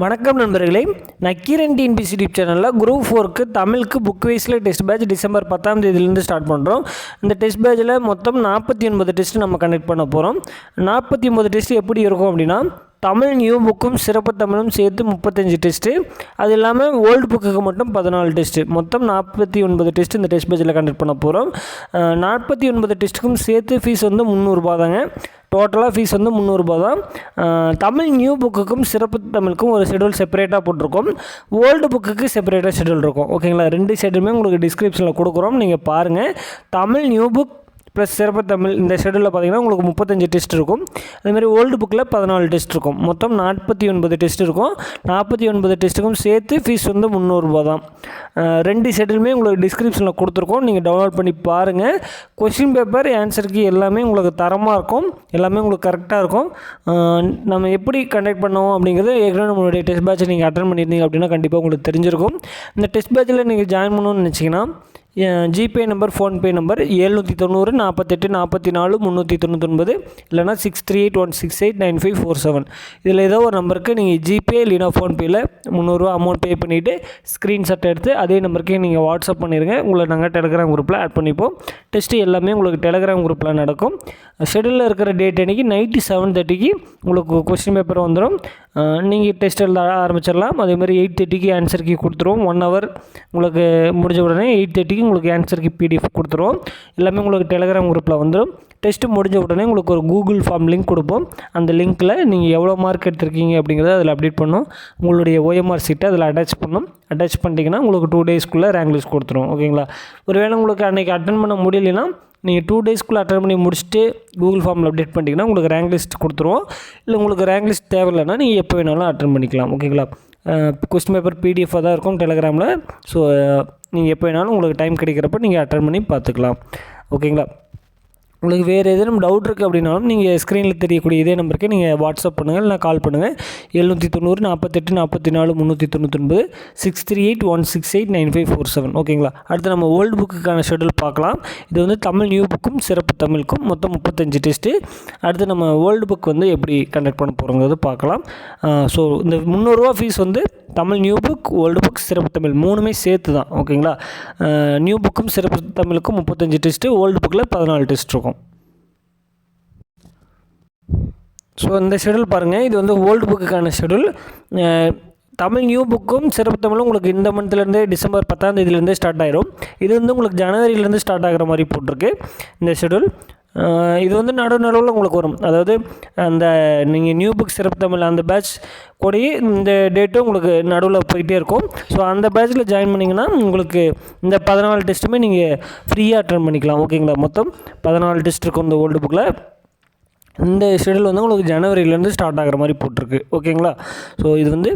வணக்கம் நண்பர்களே. Nakkheeran TNPSC YouTube சேனலில் குரூப் ஃபோருக்கு தமிழுக்கு புக் வைஸில் டெஸ்ட் பேட்ச் டிசம்பர் பத்தாம் தேதியிலேருந்து ஸ்டார்ட் பண்ணுறோம் இந்த டெஸ்ட் பேட்சில் மொத்தம் நாற்பத்தி ஒன்பது டெஸ்ட் நம்ம கண்டக்ட் பண்ண போகிறோம் நாற்பத்தி ஒன்பது டெஸ்ட் எப்படி இருக்கும் அப்படின்னா தமிழ் நியூ புக்கும் சிறப்பு தமிழும் சேர்த்து முப்பத்தஞ்சு டெஸ்ட்டு அது இல்லாமல் ஓல்டு புக்குக்கு மட்டும் பதினாலு டெஸ்ட்டு மொத்தம் நாற்பத்தி ஒன்பது டெஸ்ட் இந்த டெஸ்ட் பேஜில் கண்டக்ட் பண்ண போகிறோம் நாற்பத்தி ஒன்பது டெஸ்ட்டுக்கும் சேர்த்து ஃபீஸ் வந்து முந்நூறுரூபா தாங்க. டோட்டலாக ஃபீஸ் வந்து முந்நூறுரூபா தான். தமிழ் நியூ புக்குக்கும் சிறப்பு தமிழுக்கும் ஒரு ஷெடியூல் செப்பரேட்டாக போட்டிருக்கோம். ஓல்டு புக்குக்கு செப்பரேட்டாக ஷெடியூல் இருக்கும். ஓகேங்களா ரெண்டு ஷெடியூலுமே உங்களுக்கு டிஸ்கிரிப்ஷனில் கொடுக்குறோம். நீங்கள் பாருங்கள் தமிழ் நியூ புக் ப்ளஸ் சிறப்பு தமிழ் இந்த ஷெடியூலில் பார்த்தீங்கன்னா உங்களுக்கு முப்பத்தஞ்சு டெஸ்ட் இருக்கும். அதேமாதிரி ஓல்டு புக்கில் பதினாலு டெஸ்ட் இருக்கும். மொத்தம் நாற்பத்தி ஒன்பது டெஸ்ட் இருக்கும். நாற்பத்தி ஒன்பது டெஸ்ட்டுக்கும் சேர்த்து ஃபீஸ் வந்து முந்நூறுரூபா தான். ரெண்டு ஷெடியூலுமே உங்களுக்கு டிஸ்கிரிப்ஷனில் கொடுத்துருக்கோம். நீங்கள் டவுன்லோட் பண்ணி பாருங்கள் கொஷின் பேப்பர் ஆன்சருக்கு எல்லாமே உங்களுக்கு தரமாக இருக்கும். எல்லாமே உங்களுக்கு கரெக்டாக இருக்கும். நம்ம எப்படி கண்டக்ட் பண்ணோம் அப்படிங்கிறது ஏற்கனவே நம்மளுடைய டெஸ்ட் பேட்சை நீங்கள் அட்டன் பண்ணியிருந்தீங்க அப்படின்னா கண்டிப்பாக உங்களுக்கு தெரிஞ்சிருக்கும். இந்த டெஸ்ட் பேட்சில் நீங்கள் ஜாயின் பண்ணணும்னு நினச்சிங்கன்னா ஜிபே நம்பர் ஃபோன்பே நம்பர் ஏழ்நூற்றி தொண்ணூறு நாற்பத்தெட்டு நாற்பத்தி நாலு முந்நூற்றி தொண்ணூத்தொன்பது இல்லைனா six three eight one six eight nine five four seven. இதில் ஏதோ ஒரு நம்பருக்கு நீங்கள் ஜிபே இல்லைனா ஃபோன்பேயில் முந்நூறுரூவா அமௌண்ட் பே பண்ணிவிட்டு ஸ்க்ரீன்ஷாட் எடுத்து அதே நம்பருக்கே நீங்கள் வாட்ஸ்அப் பண்ணிடுங்க உங்களை நாங்கள் டெலிகிராம் குரூப்பில் ஆட் பண்ணிப்போம். டெஸ்ட்டு எல்லாமே உங்களுக்கு டெலிகிராம் குரூப்பில் நடக்கும். ஷெடியூலில் இருக்கிற டேட் அன்றைக்கி நைட்டு செவன் தேர்ட்டிக்கு உங்களுக்கு கொஸ்டின் பேப்பர் வந்துடும் நீங்கள் டெஸ்ட் எழுத ஆரம்பிச்சிடலாம். அதேமாதிரி எயிட் தேர்ட்டிக்கு ஆன்சர் கீ கொடுத்துருவோம். ஒன் ஹவர் உங்களுக்கு முடிஞ்ச உடனே எயிட் தேர்ட்டிக்கு உங்களுக்கு ஆன்சர் கீ பிடிஎஃப் கொடுத்துருவோம். எல்லாமே உங்களுக்கு டெலிகிராம் குரூப்பில் வந்துடும் டெஸ்ட்டு முடிஞ்ச உடனே உங்களுக்கு ஒரு கூகுள் ஃபார்ம் லிங்க் கொடுப்போம். அந்த லிங்க்கில் நீங்கள் எவ்வளோ மார்க் எடுத்திருக்கீங்க அப்படிங்கிறத அதில் அப்டேட் பண்ணும். உங்களுடைய ஓஎம்ஆர் சீட்டை அதில் அட்டாச் பண்ணும். அட்டாச் பண்ணிட்டீங்கன்னா உங்களுக்கு டூ டேஸ்க்குள்ளே ரேங்க் லிஸ்ட் கொடுத்துரும். ஓகேங்களா ஒருவேளை உங்களுக்கு அன்றைக்கி அட்டன் பண்ண முடியலைன்னா நீங்கள் டூ டேஸ்க்குள்ளே அட்டன் பண்ணி முடிச்சுட்டு கூகுள் ஃபார்மில் அப்டேட் பண்ணிட்டீங்கன்னா உங்களுக்கு ரேங்க் லிஸ்ட் கொடுத்துருவோம். இல்லை உங்களுக்கு ரேங்க் லிஸ்ட் தேவையில்லைன்னா நீங்கள் எப்போ வேணாலும் அட்டன் பண்ணிக்கலாம். ஓகேங்களா கொஸ்டின் பேப்பர் பிடிஎஃபாக தான் இருக்கும் டெலிகிராமில் ஸோ நீங்கள் எப்போ வேணாலும் உங்களுக்கு டைம் கிடைக்கிறப்ப நீங்கள் அட்டன் பண்ணி பார்த்துக்கலாம். ஓகேங்களா உங்களுக்கு வேறு எதுவும் டவுட் இருக்குது அப்படின்னாலும் நீங்கள் ஸ்க்ரீனில் தெரியக்கூடிய இதே நம்பருக்கு நீங்கள் வாட்ஸ்அப் பண்ணுங்கள் இல்லை கால் பண்ணுங்கள் எழுநூற்றி தொண்ணூறு நாற்பத்தெட்டு நாற்பத்தி நாலு முந்நூற்றி தொண்ணூத்தொன்பது six three eight one six eight nine five four seven ஓகேங்களா அடுத்து நம்ம ஓல்டு புக்குக்கான ஷெடியூல் பார்க்கலாம். இது வந்து தமிழ் நியூ புக்கும் சிறப்பு தமிழுக்கும் மொத்தம் முப்பத்தஞ்சு டெஸ்ட்டு அடுத்து நம்ம ஓல்டு புக் வந்து எப்படி கண்டக்ட் பண்ண போகிறோங்கிறது பார்க்கலாம். ஸோ இந்த முந்நூறுரூவா ஃபீஸ் வந்து Tamil new book old book சிறப்பு தமிழ் மூணுமே சேர்த்து தான் ஓகேங்களா நியூ புக்கும் சிறப்பு தமிழுக்கும் முப்பத்தஞ்சு டெஸ்ட்டு ஓல்டு புக்கில் பதினாலு டெஸ்ட் இருக்கும். ஸோ இந்த ஷெடியூல் பாருங்கள் இது வந்து ஓல்டு புக்குக்கான ஷெடியூல் தமிழ் நியூ புக்கும் சிறப்பு தமிழும் உங்களுக்கு இந்த மந்த்லேருந்தே டிசம்பர் பத்தாம் தேதியிலேருந்தே ஸ்டார்ட் ஆயிரும். இது வந்து உங்களுக்கு ஜனவரியிலேருந்து ஸ்டார்ட் ஆகிற மாதிரி போட்டிருக்கு இந்த ஷெடியூல் இது வந்து நடு நடுவில் உங்களுக்கு வரும். அதாவது அந்த நீங்கள் நியூ புக் சிறப்பு தமிழ் அந்த பேட்ச் கூட இந்த டேட்டும் உங்களுக்கு நடுவில் போயிட்டே இருக்கும். ஸோ அந்த பேட்ச்சில் ஜாயின் பண்ணிங்கன்னா உங்களுக்கு இந்த பதினாலு டெஸ்ட்டுமே நீங்கள் ஃப்ரீயாக அட்டன் பண்ணிக்கலாம். ஓகேங்களா மொத்தம் பதினாலு டெஸ்ட் இருக்கும் இந்த ஓல்டு புக்கில் இந்த ஷெடியூல் வந்து உங்களுக்கு ஜனவரியிலேருந்து ஸ்டார்ட் ஆகிற மாதிரி போட்டிருக்கு. ஓகேங்களா ஸோ இது வந்து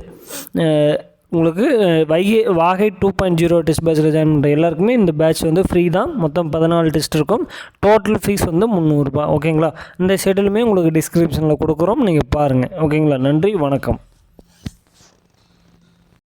உங்களுக்கு Vaigai Vaagai two point zero test பேட்சில் ஜாயின் பண்ணுற எல்லாருக்குமே இந்த பேட்ச் வந்து ஃப்ரீ தான். மொத்தம் பதினாலு டெஸ்ட் இருக்கும். டோட்டல் ஃபீஸ் வந்து முந்நூறுரூபா ஓகேங்களா இந்த ஷெடியூலுமே உங்களுக்கு டிஸ்கிரிப்ஷனில் கொடுக்குறோம். நீங்கள் பாருங்கள் ஓகேங்களா நன்றி. வணக்கம்.